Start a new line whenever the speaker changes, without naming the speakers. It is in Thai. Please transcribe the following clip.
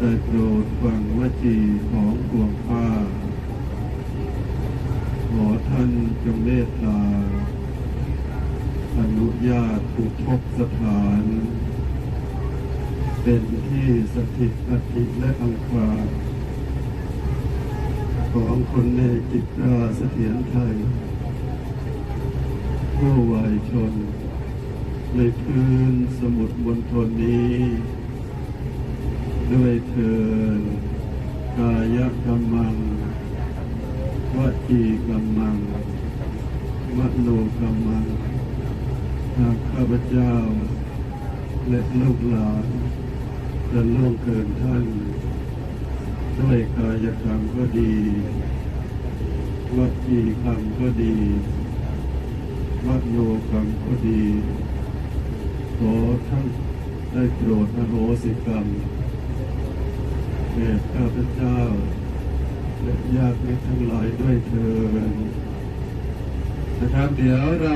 ได้โปรดฟังวจีของปวงข้าขอท่านจงเมตตาอนุญาตอุทกสถาน เป็นที่สถิตอธิและอังคาของคนในจิตราเสถียรไทย ผู้วายชน ในพื้นสมุทรมณฑลนี้ ด้วยเถินกายกรรมังวจีกรรมังมโนกรรมังหากข้าพเจ้า และลูกหลานจะล่วงเกินท่าน ด้วยกายกรรมก็ดีวจีกรรมก็ดีมโนกรรมก็ดีขอท่านได้โปรดอโหสิกรรม แก่ข้าพเจ้าและญาติมิตรทั้งหลายด้วยเถิดนะครับเดี๋ยวเรา